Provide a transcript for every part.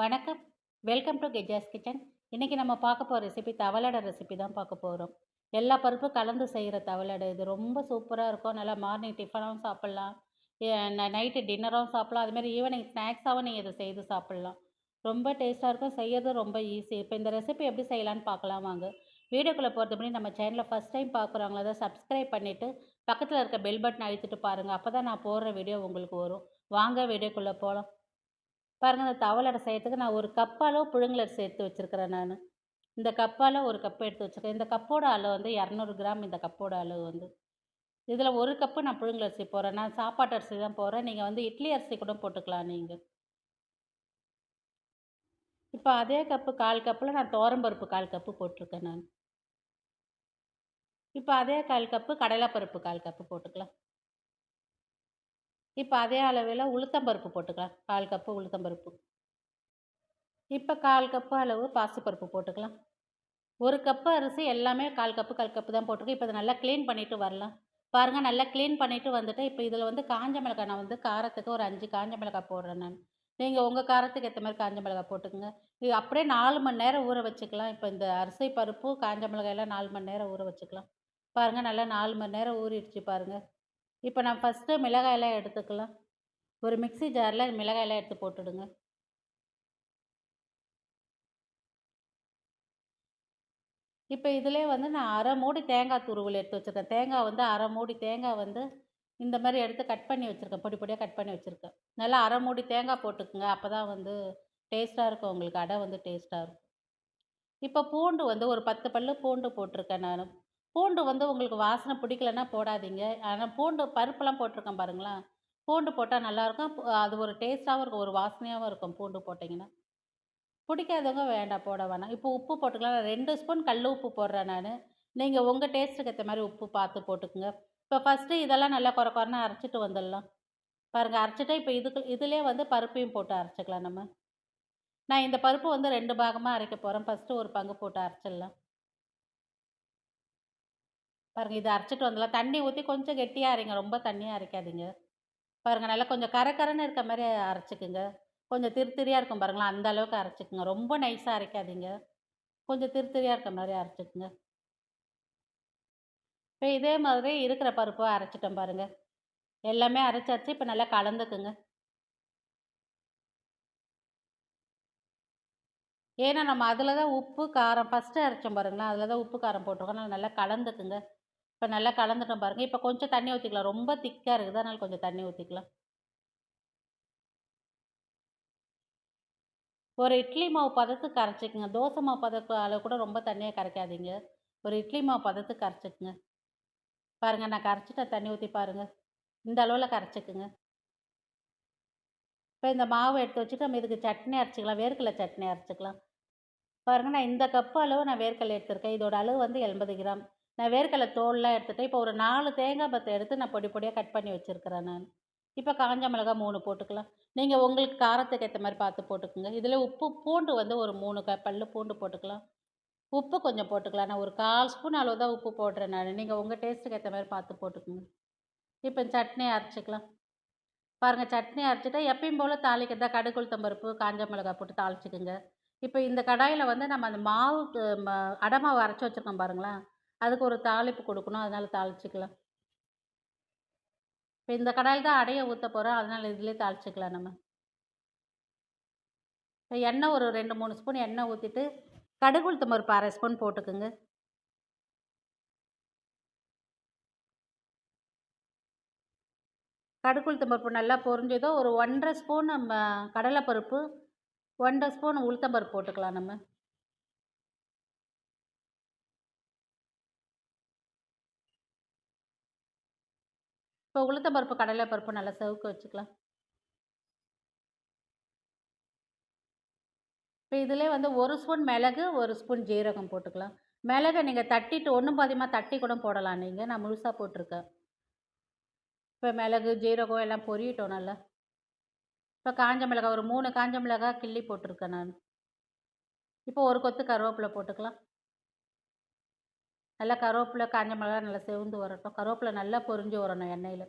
வணக்கம். Welcome to கெஜாஸ் kitchen இன்றைக்கி நம்ம பார்க்க போகிற ரெசிபி தவளடை ரெசிபி தான் பார்க்க போகிறோம் எல்லா பருப்பும் கலந்து செய்கிற தவளடை. இது ரொம்ப சூப்பராக இருக்கும். நல்லா மார்னிங் டிஃபனாகவும் சாப்பிட்லாம். நைட்டு டின்னராகவும் சாப்பிட்லாம். அதுமாதிரி ஈவினிங் ஸ்நாக்ஸாகவும் நீங்கள் இதை செய்து சாப்பிட்லாம். ரொம்ப டேஸ்ட்டாக இருக்கும். செய்யறது ரொம்ப ஈஸி இப்போ இந்த ரெசிபி எப்படி செய்யலான்னு பார்க்கலாம் வாங்க. வீடியோக்குள்ளே போகிறது முன்னாடி நம்ம சேனலை ஃபஸ்ட் டைம் பார்க்குறவங்கள தான் சப்ஸ்கிரைப் பண்ணிவிட்டு பக்கத்தில் இருக்க பெல் பட்டன் அழுத்திட்டு பாருங்கள் அப்போ தான் நான் போடுற வீடியோ உங்களுக்கு வரும். வாங்க வீடியோக்குள்ளே போகலாம் பாருங்கள் இந்த தவளடை செய்யறதுக்கு நான் ஒரு கப்பாலும் புழுங்கலரிசி எடுத்து வச்சுருக்கிறேன் நான். இந்த கப்பால் ஒரு கப் எடுத்து வச்சுருக்கேன். இந்த கப்போட அளவு வந்து இரநூறு கிராம் இந்த கப்போட அளவு வந்து. இதில் ஒரு கப்பு நான் புழுங்கலரிசி போடுறேன். நான் சாப்பாட்டு அரிசி தான் போகிறேன் நீங்கள் வந்து இட்லி அரிசி கூட போட்டுக்கலாம் நீங்கள் இப்போ அதே கப்பு கால் கப்பில் நான் தோரம்பருப்பு கால் கப்பு போட்டிருக்கேன் நான். இப்போ அதே கால் கப்பு கடலைப்பருப்பு கால் கப்பு போட்டுக்கலாம். இப்போ அதே அளவில் உளுத்தம்பருப்பு போட்டுக்கலாம் கால் கப்பு உளுத்தம்பருப்பு இப்போ கால் கப்பு அளவு பாசிப்பருப்பு போட்டுக்கலாம் ஒரு கப்பு அரிசி எல்லாமே கால் கப்பு கால் கப்பு தான் போட்டிருக்கேன் இப்போ இதை நல்லா க்ளீன் பண்ணிவிட்டு வரலாம். பாருங்கள் நல்லா க்ளீன் பண்ணிவிட்டு வந்துட்டு இப்போ இதில் வந்து காஞ்ச மிளகாய் நான் வந்து காரத்துக்கு ஒரு அஞ்சு காஞ்ச மிளகாய் போடுறேன் நான். நீங்கள் உங்கள் காரத்துக்கு ஏற்ற மாதிரி காஞ்ச மிளகாய் போட்டுக்கோங்க. இது அப்படியே நாலு மணி நேரம் ஊற வச்சுக்கலாம். இப்போ இந்த அரிசி பருப்பு காஞ்ச மிளகாயெல்லாம் நாலு மணி நேரம் ஊற வச்சுக்கலாம். பாருங்கள் நல்லா நாலு மணி நேரம் ஊறிடுச்சு பாருங்கள் இப்போ நான் ஃபஸ்ட்டு மிளகாயெல்லாம் எடுத்துக்கலாம். ஒரு மிக்சி ஜாரில் மிளகாயெல்லாம் எடுத்து போட்டுடுங்க. இப்போ இதிலே வந்து நான் அரை மூடி தேங்காய் துருவல் எடுத்து வச்சுருக்கேன். தேங்காய் வந்து அரை மூடி தேங்காய் வந்து இந்த மாதிரி எடுத்து கட் பண்ணி வச்சுருக்கேன். பொடி பொடியாக கட் பண்ணி வச்சுருக்கேன். நல்லா அரை மூடி தேங்காய் போட்டுக்குங்க. அப்போ தான் வந்து டேஸ்ட்டாக இருக்கும் உங்களுக்கு. அடை வந்து டேஸ்ட்டாக இருக்கும். இப்போ பூண்டு வந்து ஒரு பத்து பல்லு பூண்டு போட்டிருக்கேன் நான். பூண்டு வந்து உங்களுக்கு வாசனை பிடிக்கலன்னா போடாதீங்க. ஆனால் பூண்டு பருப்பெல்லாம் போட்டிருக்கேன் பாருங்களேன் பூண்டு போட்டால் நல்லாயிருக்கும். அது ஒரு டேஸ்ட்டாகவும் இருக்கும். ஒரு வாசனையாகவும் இருக்கும் பூண்டு போட்டிங்கன்னா. பிடிக்காதவங்க வேண்டாம் போட வேணாம். இப்போ உப்பு போட்டுக்கலாம். ரெண்டு ஸ்பூன் கல் உப்பு போடுறேன் நான். நீங்கள் உங்கள் டேஸ்ட்டுக்கு ஏற்ற மாதிரி உப்பு பார்த்து போட்டுக்குங்க. இப்போ ஃபஸ்ட்டு இதெல்லாம் நல்லா குறை குறைனா அரைச்சிட்டு வந்துடலாம். பாருங்கள் அரைச்சிட்டு இப்போ இதுக்கு இதிலே வந்து பருப்பையும் போட்டு அரைச்சிக்கலாம் நம்ம. நான் இந்த பருப்பு வந்து ரெண்டு பாகமாக அரைக்க போகிறேன் ஃபஸ்ட்டு ஒரு பங்கு போட்டு அரைச்சிடலாம். பாருங்கள் இதை அரைச்சிட்டு வந்துடலாம் தண்ணி ஊற்றி கொஞ்சம் கெட்டியாக அரைங்க. ரொம்ப தண்ணியாக அரைக்காதீங்க. பாருங்கள் நல்லா கொஞ்சம் கரக்கரன்னு இருக்க மாதிரி அரைச்சிக்குங்க. கொஞ்சம் திருத்திரியாக இருக்கும் பாருங்களேன் அந்த அளவுக்கு அரைச்சிக்குங்க. ரொம்ப நைஸாக அரைக்காதீங்க. கொஞ்சம் திருத்திரியாக இருக்க மாதிரி அரைச்சிக்குங்க. இப்போ இதே மாதிரி இருக்கிற பருப்பை அரைச்சிட்டோம் பாருங்கள் எல்லாமே அரைச்சி இப்போ நல்லா கலந்துக்குங்க. ஏன்னா நம்ம அதில் தான் உப்பு காரம் ஃபஸ்ட்டு அரைச்சோம் பாருங்களேன். அதில் தான் உப்பு காரம் போட்டிருக்கோம். நல்லா கலந்துக்குங்க. இப்போ நல்லா கலந்துட்டோம் பாருங்கள் இப்போ கொஞ்சம் தண்ணி ஊற்றிக்கலாம் ரொம்ப திக்காக இருக்குது. அதனால் கொஞ்சம் தண்ணி ஊற்றிக்கலாம் ஒரு இட்லி மாவு பதத்துக்கு கரைச்சிக்கங்க தோசை மாவு பதத்து அளவு கூட ரொம்ப தண்ணியாக கரைக்காதீங்க. ஒரு இட்லி மாவு பதத்துக்கு கரைச்சிக்குங்க பாருங்கள் நான் கரைச்சிட்டேன் தண்ணி ஊற்றி பாருங்கள் இந்த அளவில் கரைச்சிக்குங்க. இப்போ இந்த மாவு எடுத்து வச்சுட்டு நம்ம இதுக்கு சட்னி அரைச்சிக்கலாம். வேர்க்கடலை சட்னி அரைச்சிக்கலாம். பாருங்கள் நான் இந்த கப்பு அளவு நான் வேர்க்கடலை எடுத்திருக்கேன். இதோட அளவு வந்து எண்பது கிராம். நான் வேர்க்கடலை தோல்லாம் எடுத்துகிட்டேன் இப்போ ஒரு நாலு தேங்காய் பத்தை எடுத்து நான் பொடி பொடியாக கட் பண்ணி வச்சுருக்கிறேன் நான். இப்போ காஞ்ச மிளகா மூணு போட்டுக்கலாம். நீங்கள் உங்களுக்கு காரத்துக்கு ஏற்ற மாதிரி பார்த்து போட்டுக்கோங்க. இதில் உப்பு பூண்டு வந்து ஒரு மூணு க பல் பூண்டு போட்டுக்கலாம். உப்பு கொஞ்சம் போட்டுக்கலாம். நான் ஒரு கால் ஸ்பூன் அளவு தான் உப்பு போடுறேன் நான். நீங்கள் உங்கள் டேஸ்ட்டுக்கு ஏற்ற மாதிரி பார்த்து போட்டுக்கோங்க. இப்போ சட்னி அரைச்சிக்கலாம். பாருங்கள் சட்னி அரைச்சிட்டா எப்பயும் போல் தாளிக்கிறதா? கடுகு உளுத்தம்பருப்பு காஞ்ச மிளகா போட்டு தாளிச்சிக்கோங்க. இப்போ இந்த கடாயில் வந்து நம்ம அந்த மாவு அடை மாவு அரைச்சி வச்சுருக்கோம் பாருங்களேன். அதுக்கு ஒரு தாளிப்பு கொடுக்கணும். அதனால் தாளிச்சிக்கலாம். இப்போ இந்த கடாயில் தான் அடையை ஊற்ற போகிறோம் அதனால் இதுலேயே தாளிச்சிக்கலாம் நம்ம. இப்போ எண்ணெய் ஒரு ரெண்டு மூணு ஸ்பூன் எண்ணெய் ஊற்றிட்டு கடுகு உளுத்தம் பருப்பு அரை ஸ்பூன் போட்டுக்குங்க. கடுகு உளுத்தம் பருப்பு நல்லா பொரிஞ்சதோ ஒரு ஒன்றரை ஸ்பூன் நம்ம கடலைப்பருப்பு ஒன்றரை ஸ்பூன் உளுத்தம்பருப்பு போட்டுக்கலாம் நம்ம. இப்போ உளுத்தம்பருப்பு கடலைப்பருப்பு நல்லா செவுக்க வச்சுக்கலாம். இப்போ இதிலே வந்து ஒரு ஸ்பூன் மிளகு ஒரு ஸ்பூன் ஜீரகம் போட்டுக்கலாம். மிளகை நீங்கள் தட்டிட்டு ஒன்றும் பாதியமாக தட்டி கூட போடலாம் நீங்கள் நான் முழுசாக போட்டிருக்கேன். இப்போ மிளகு ஜீரகம் எல்லாம் பொரியட்டோம் நல்லா. இப்போ காஞ்ச மிளகாய் ஒரு மூணு காஞ்ச மிளகாய் கிள்ளி போட்டிருக்கேன் நான். இப்போ ஒரு கொத்து கருவேப்பிலை போட்டுக்கலாம். நல்லா கருவேப்பிலை காஞ்ச மிளகா நல்லா செவந்து வரட்டும். கருவேப்பிலை நல்லா பொரிஞ்சு வரணும் எண்ணெயில்.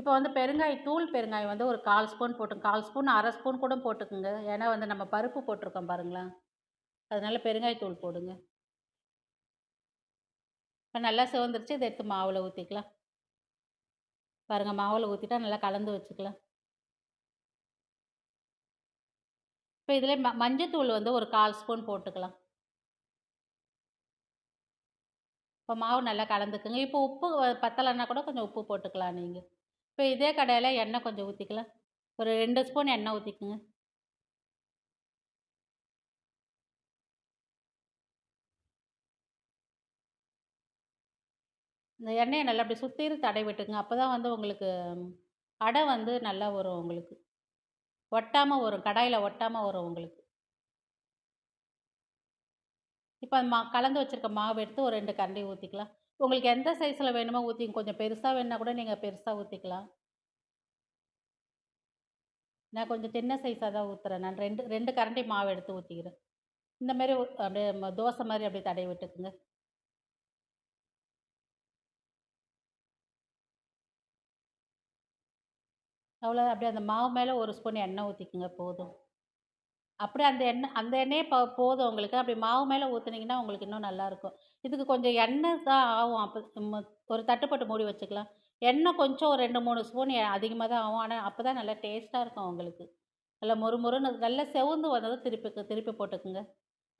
இப்போ வந்து பெருங்காய தூள் பெருங்காயம் வந்து ஒரு கால் ஸ்பூன் போட்டு கால் ஸ்பூன் அரை ஸ்பூன் கூட போட்டுக்குங்க. ஏன்னா வந்து நம்ம பருப்பு போட்டிருக்கோம் பாருங்களேன். அதனால பெருங்காயத்தூள் போடுங்க. இப்போ நல்லா சிவந்துருச்சு. இதை எடுத்து மாவில் ஊற்றிக்கலாம் பாருங்கள் மாவில் ஊற்றிட்டா நல்லா கலந்து வச்சுக்கலாம். இப்போ இதில் ம மஞ்சத்தூள் வந்து ஒரு கால் ஸ்பூன் போட்டுக்கலாம். இப்போ மாவு நல்லா கலந்துக்குங்க. இப்போ உப்பு பத்தலைன்னா கூட கொஞ்சம் உப்பு போட்டுக்கலாம் நீங்கள் இப்போ இதே கடையில் எண்ணெய் கொஞ்சம் ஊற்றிக்கலாம் ஒரு ரெண்டு ஸ்பூன் எண்ணெய் ஊற்றிக்குங்க இந்த எண்ணெயை நல்லா அப்படி சுற்றிலும் தடை விட்டுக்குங்க. அப்போ தான் வந்து உங்களுக்கு அடை வந்து நல்லா வரும் உங்களுக்கு. ஒட்டாமல் வரும். கடாயில் ஒட்டாமல் வரும் உங்களுக்கு. இப்போ மா கலந்து வச்சுருக்க மாவு எடுத்து ஒரு ரெண்டு கரண்டி ஊற்றிக்கலாம் உங்களுக்கு எந்த சைஸில் வேணுமோ ஊற்றி கொஞ்சம் பெருசாக வேணுன்னா கூட நீங்கள் பெருசாக ஊற்றிக்கலாம் நான் கொஞ்சம் சின்ன சைஸாக தான் ஊற்றுறேன் நான் ரெண்டு ரெண்டு கரண்டி மாவு எடுத்து ஊற்றிக்கிறேன் இந்தமாரி அப்படியே தோசை மாதிரி அப்படியே தடவி விட்டுக்குங்க. அவ்வளோ அப்படியே அந்த மாவு மேலே ஒரு ஸ்பூன் எண்ணெய் ஊற்றிக்குங்க போதும். அப்படியே அந்த எண்ணெய் அந்த எண்ணெயே ப போதும் உங்களுக்கு. அப்படி மாவு மேலே ஊற்றுனீங்கன்னா உங்களுக்கு இன்னும் நல்லாயிருக்கும். இதுக்கு கொஞ்சம் எண்ணெய் தான் ஆகும். அப்போ ஒரு தட்டுப்பட்டு மூடி வச்சுக்கலாம். எண்ணெய் கொஞ்சம் ஒரு ரெண்டு மூணு ஸ்பூன் அதிகமாக தான் ஆகும். ஆனால் அப்போ தான் நல்லா டேஸ்ட்டாக இருக்கும் உங்களுக்கு. நல்லா மொறு மொறுன்னு நல்லா செவந்து வந்ததும் திருப்பி திருப்பி போட்டுக்குங்க.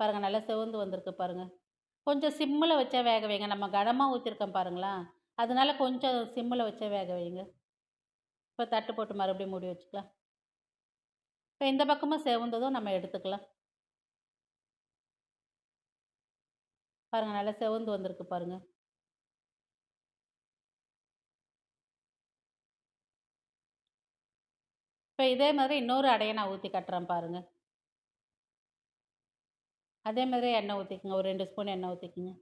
பாருங்கள் நல்லா செவந்து வந்திருக்கு பாருங்கள் கொஞ்சம் சிம்மில் வச்சா வேக வைங்க. நம்ம கனமாக ஊற்றிருக்கோம் பாருங்களா? அதனால கொஞ்சம் சிம்மில் வச்சா வேக வைங்க. இப்போ தட்டு போட்டு மறுபடியும் மூடி வச்சுக்கலாம். இப்போ இந்த பக்கமும் செவந்ததும் நம்ம எடுத்துக்கலாம். பாருங்கள் நல்லா செவந்து வந்திருக்கு பாருங்கள் இப்போ இதே மாதிரி இன்னொரு அடையை நான் ஊற்றி கட்டுறேன் பாருங்கள் அதே மாதிரி எண்ணெய் ஊற்றிக்குங்க ஒரு ரெண்டு ஸ்பூன் எண்ணெய் ஊற்றிக்குங்க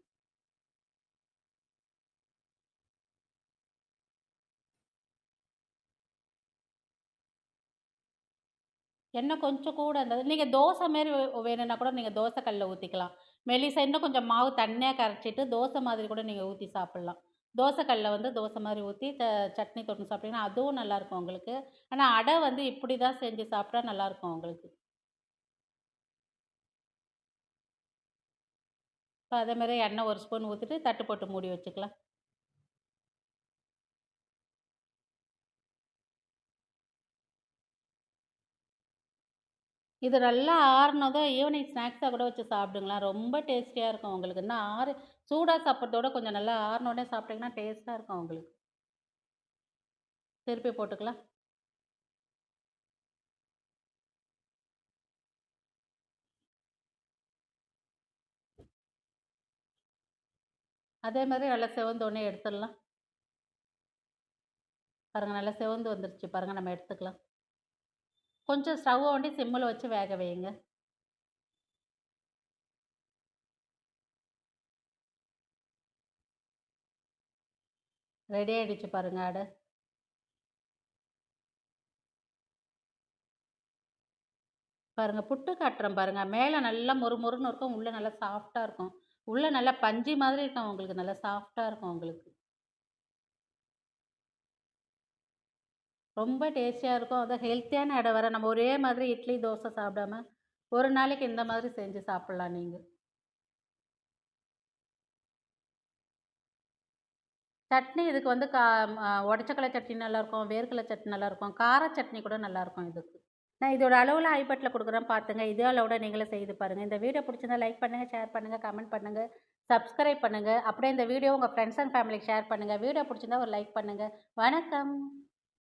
எண்ணெய் கொஞ்சம் கூட இருந்தது. நீங்கள் தோசை மாரி வேணும்னா கூட நீங்கள் தோசை கல்லில் ஊற்றிக்கலாம் மெலிசா இன்னும் கொஞ்சம் மாவு தண்ணியாக கரைச்சிட்டு தோசை மாதிரி கூட நீங்கள் ஊற்றி சாப்பிட்லாம். தோசை கல்லில் வந்து தோசை மாதிரி ஊற்றி த சட்னி தொட்டு சாப்பிட்டீங்கன்னா அதுவும் நல்லாயிருக்கும் உங்களுக்கு. ஆனால் அடை வந்து இப்படி தான் செஞ்சு சாப்பிட்டா நல்லாயிருக்கும் உங்களுக்கு. இப்போ அதேமாதிரி எண்ணெய் ஒரு ஸ்பூன் ஊற்றிட்டு தட்டு போட்டு மூடி வச்சுக்கலாம். இது நல்லா ஆறுனதும் ஈவினிங் ஸ்நாக்ஸாக கூட வச்சு சாப்பிடுங்களா ரொம்ப டேஸ்டியாக இருக்கும் உங்களுக்கு. இன்னும் ஆறு சூடாக சாப்பிட்றதோட கொஞ்சம் நல்லா ஆறுனோடனே சாப்பிட்டிங்கன்னா டேஸ்ட்டாக இருக்கும் உங்களுக்கு. திருப்பி போட்டுக்கலாம். அதே மாதிரி நல்லா செவந்தோடனே எடுத்துடலாம். பாருங்கள் நல்லா செவந்து வந்துருச்சு. பாருங்கள் நம்ம எடுத்துக்கலாம். கொஞ்சம் ஸ்டவ் ஒண்டி சிம்மில் வச்சு வேக வையுங்க. ரெடி ஆகிடுச்சு பாருங்க அடை. பாருங்கள் புட்டு காட்டுறேன் பாருங்கள் மேலே நல்லா மொறு மொறுன்னு இருக்கும். உள்ளே நல்லா சாஃப்டாக இருக்கும். உள்ளே நல்லா பஞ்சு மாதிரி இருக்கும். உங்களுக்கு நல்லா சாஃப்டாக இருக்கும் உங்களுக்கு. ரொம்ப டேஸ்டியாக இருக்கும். அதுவும் ஹெல்த்தியான இடம் வர நம்ம ஒரே மாதிரி இட்லி தோசை சாப்பிடாம ஒரு நாளைக்கு இந்த மாதிரி செஞ்சு சாப்பிட்லாம் நீங்கள் சட்னி இதுக்கு வந்து கா உடச்சக்கலை சட்னி நல்லாயிருக்கும் வேர்க்கடலை சட்னி நல்லாயிருக்கும் கார சட்னி கூட நல்லாயிருக்கும் இதுக்கு. நான் இதோட அளவில் ஐபட்டில் கொடுக்குறேன் பார்த்துங்க இதே அளவோட நீங்களே செய்து பாருங்கள் இந்த வீடியோ பிடிச்சிருந்தா லைக் பண்ணுங்கள் ஷேர் பண்ணுங்கள் கமெண்ட் பண்ணுங்கள் சப்ஸ்கிரைப் பண்ணுங்கள் அப்படியே இந்த வீடியோ உங்கள் ஃப்ரெண்ட்ஸ் அண்ட் ஃபேமிலிக்கு ஷேர் பண்ணுங்கள் வீடியோ பிடிச்சிருந்தா ஒரு லைக் பண்ணுங்கள் வணக்கம்.